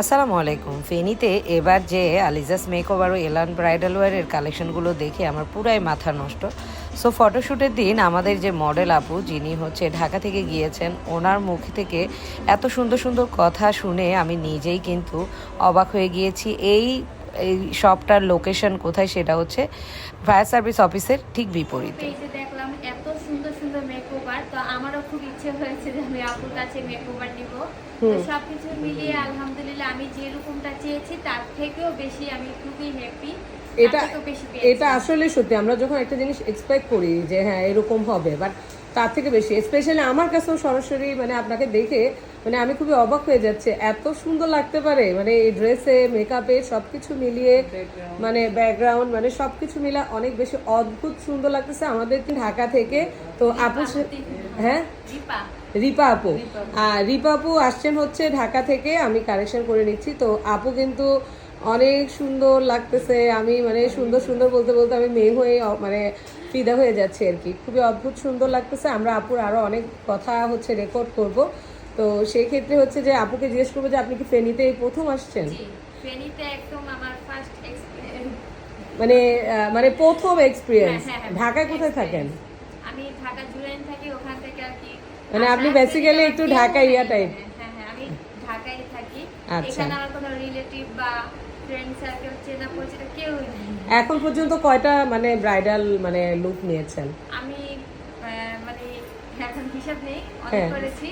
আসসালামু আলাইকুম। ফেনীতে এবার যে আলিজাস মেকওভার ও এলান ব্রাইডাল ওয়ারের কালেকশনগুলো দেখে আমার পুরাই মাথা নষ্ট। সো ফটোশ্যুটের দিন আমাদের যে মডেল আপু, যিনি হচ্ছে ঢাকা থেকে গিয়েছেন, ওনার মুখ থেকে এত সুন্দর সুন্দর কথা শুনে আমি নিজেই কিন্তু অবাক হয়ে গিয়েছি। এই এই শপটার লোকেশন কোথায় সেটা হচ্ছে ফায়ার সার্ভিস অফিসের ঠিক বিপরীতে। দেখলাম এত সুন্দর সুন্দর মেকওভার তো আমারও খুব ইচ্ছে হয়েছে যে আমি আপুর কাছে মেকওভার নিব। তো সবকিছু মিলিয়ে আলহামদুলিল্লাহ আমি যে রকমটা চেয়েছি তার থেকেও বেশি আমি খুবই হ্যাপি এটা এটা আসলে সত্যি আমরা যখন একটা জিনিস এক্সপেক্ট করি যে হ্যাঁ এরকম হবে বাট তার থেকে বেশি স্পেশালি আমার কাছেও সরাসরি মানে আপনাকে দেখে মানে আমি খুবই অবাক হয়ে যাচ্ছে। এত সুন্দর লাগতে পারে। মানে এই ড্রেসে মেকআপে সবকিছু মিলিয়ে মানে ব্যাকগ্রাউন্ড মানে সবকিছু মিলে অনেক বেশি অদ্ভুত সুন্দর লাগতেছে আমাদের ঢাকা থেকে। তো আপু হ্যাঁ? রিপা। আপু। আর রিপা আপু আসছেন হচ্ছে ঢাকা থেকে। আমি কারেকশন করে নিচ্ছি। তো আপু কিন্তু অনেক সুন্দর লাগতেছে। আমি মানে সুন্দর সুন্দর বলতে বলতে আমি মেয়ে হয়ে মানে ফিদা হয়ে যাচ্ছে আর কি। খুবই অদ্ভুত সুন্দর লাগতেছে। আমরা আপুর আরও অনেক কথা হচ্ছে রেকর্ড করব। তো সেই ক্ষেত্রে হচ্ছে যে আপুকে জিজ্ঞেস করব যে আপনি কি ফেনীতে এই প্রথম আসছেন? ফেনীতে একদম আমার ফার্স্ট মানে মানে প্রথম এক্সপিরিয়েন্স হ্যাঁ, হ্যাঁ, ঢাকায় কোথায় থাকেন? আমি ঢাকা জুলাইন থাকি ওখান থেকে আর কি মানে আপনি basically একটু ঢাকা ইয়া type? হ্যাঁ হ্যাঁ আমি ঢাকায় থাকি। আচ্ছা। এখানে আমার কোনো রিলেটিভ বা ফ্রেন্ড সার্কেল চেনা পরিচিত কেউ এখন পর্যন্ত কয়টা মানে ব্রাইডাল মানে লুক নিয়েছেন? আমি মানে এখন হিসাব নেই অনেক হ্যাঁ। করেছি।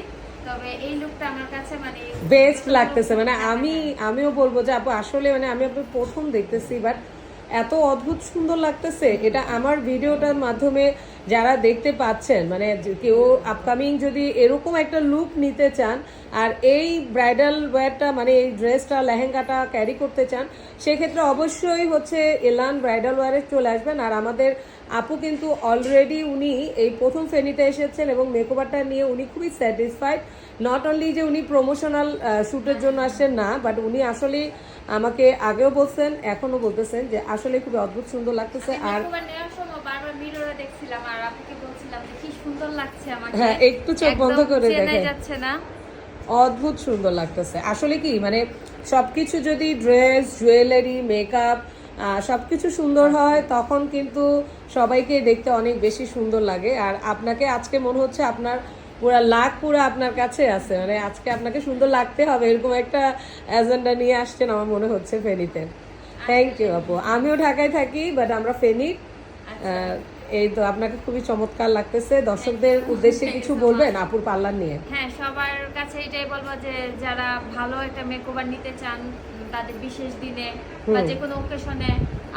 তবে এই লুকটা আমার কাছে মানে বেস্ট লাগতেছে। মানে আমি, আমিও বলব যে আপু, আসলে মানে আমি আপনি প্রথম দেখতেছি বাট এত অদ্ভুত সুন্দর লাগতেছে। এটা আমার ভিডিওটার মাধ্যমে যারা দেখতে পাচ্ছেন মানে কেউ আপকামিং যদি এরকম একটা লুক নিতে চান আর এই ব্রাইডাল ওয়্যারটা মানে এই ড্রেসটা লেহেঙ্গাটা ক্যারি করতে চান সেক্ষেত্রে অবশ্যই হচ্ছে এলান ব্রাইডাল ওয়্যারে চলে আসবেন। আর আমাদের আপু কিন্তু অলরেডি উনি এই প্রথম ফেনীতে এসেছেন এবং মেকওভারটা নিয়ে উনি খুবই স্যাটিসফাইড নট অনলি যে উনি প্রমোশনাল শ্যুটের জন্য আসছেন না বাট উনি আসলে আমাকে আগেও বলছেন এখনও বলতেছেন যে আসলে খুবই অদ্ভুত সুন্দর লাগতেছে। আর মিররে দেখছিলাম আর আপুকে বলছিলাম যে কি সুন্দর লাগছে আমাকে। হ্যাঁ, একটু চোখ বন্ধ করে দেখেন। যাচ্ছে না। অদ্ভুত সুন্দর লাগতেছে। আসলে কি মানে সবকিছু যদি ড্রেস জুয়েলারি মেকআপ সবকিছু সুন্দর হয় তখন কিন্তু সবাইকে দেখতে অনেক বেশি সুন্দর লাগে। আর আপনাকে আজকে মনে হচ্ছে আপনার পুরা লাখ পুরো আপনার কাছে আছে। মানে আজকে আপনাকে সুন্দর লাগতে হবে এরকম একটা এজেন্ডা নিয়ে আসছেন আমার মনে হচ্ছে ফেনীতে। থ্যাংক ইউ আপু। আমিও ঢাকায় থাকি বাট আমরা ফেনী। এই তো আপনাকে খুবই চমৎকার লাগতেছে। দর্শকদের উদ্দেশ্যে কিছু বলবেন আপুর পার্লার নিয়ে? হ্যাঁ সবার কাছে এটাই বলব যে যারা ভালো একটা মেকওভার নিতে চান তাদের বিশেষ দিনে বা যে কোনো ওকেশনে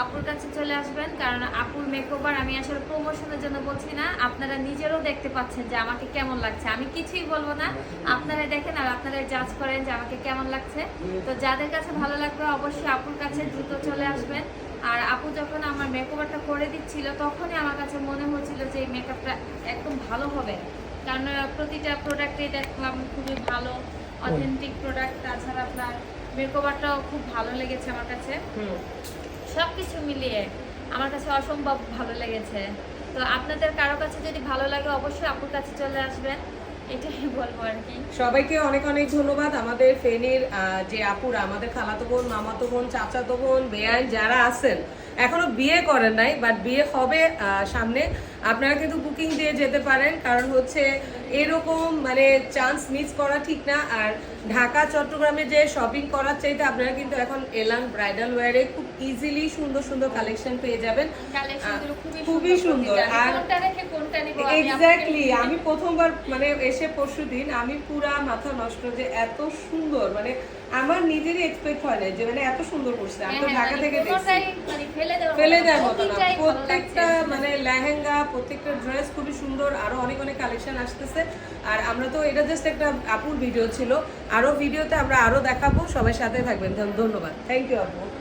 আপুর কাছে চলে আসবেন। কারণ আপুর মেকওভার আমি আসলে প্রমোশনের জন্য বলছি না আপনারা নিজেরও দেখতে পাচ্ছেন যে আমাকে কেমন লাগছে। আমি কিছুই বলব না আপনারা দেখেন আর আপনারা জাজ করেন যে আমাকে কেমন লাগছে। তো যাদের কাছে ভালো লাগবে অবশ্যই আপুর কাছে দ্রুত চলে আসবেন। আর আপু যখন আমার মেকওভারটা করে দিচ্ছিল তখনই আমার কাছে মনে হচ্ছিল যে এই মেকআপটা একদম ভালো হবে। কারণ প্রতিটা প্রোডাক্টে দেখলাম খুবই ভালো অথেন্টিক প্রোডাক্ট তাছাড়া আপনার মেকওভারটাও খুব ভালো লেগেছে আমার কাছে। সব কিছু মিলিয়ে আমার কাছে অসম্ভব ভালো লেগেছে। তো আপনাদের কারও কাছে যদি ভালো লাগে অবশ্যই আপুর কাছে চলে আসবেন। এটাই বলব আর কি। সবাইকে অনেক অনেক ধন্যবাদ। আমাদের ফেনীর যে আপুরা, আমাদের খালাতো বোন, মামাতো বোন, চাচাতো বোন, বেআইন যারা আছেন, এখনও বিয়ে করেন নাই বাট বিয়ে হবে সামনে। আপনারা কিন্তু বুকিং দিয়ে যেতে পারেন কারণ হচ্ছে এরকম মানে চান্স মিস করা ঠিক না। আর ঢাকা চট্টগ্রামে যে শপিং করার চাইতে আপনারা কিন্তু এখন এলান ব্রাইডাল ওয়্যারে খুব ইজিলি সুন্দর সুন্দর কালেকশন পেয়ে যাবেন। খুবই সুন্দর। আর এক্স্যাক্টলি আমি প্রথমবার মানে এসে পরশু দিন আমি পুরা মাথা নষ্ট যে এত সুন্দর মানে আমার নিজেরই এক্সপেক্ট হয় না যে মানে এত সুন্দর করছে। আমি তো হ্যাঁ, ঢাকা মানে থেকে দেখছি। মানে ফেলে দেওয়ার মতো না। প্রত্যেকটা মানে লেহেঙ্গা প্রত্যেকটা ড্রেস খুবই সুন্দর, আরও অনেক অনেক কালেকশন আসতেছে। আর আমরা তো, এটা জাস্ট একটা আপুর ভিডিও ছিল। আরও ভিডিওতে আমরা আরও দেখাবো। সবাই সাথে থাকবেন। ধন্যবাদ। থ্যাংক ইউ আপু।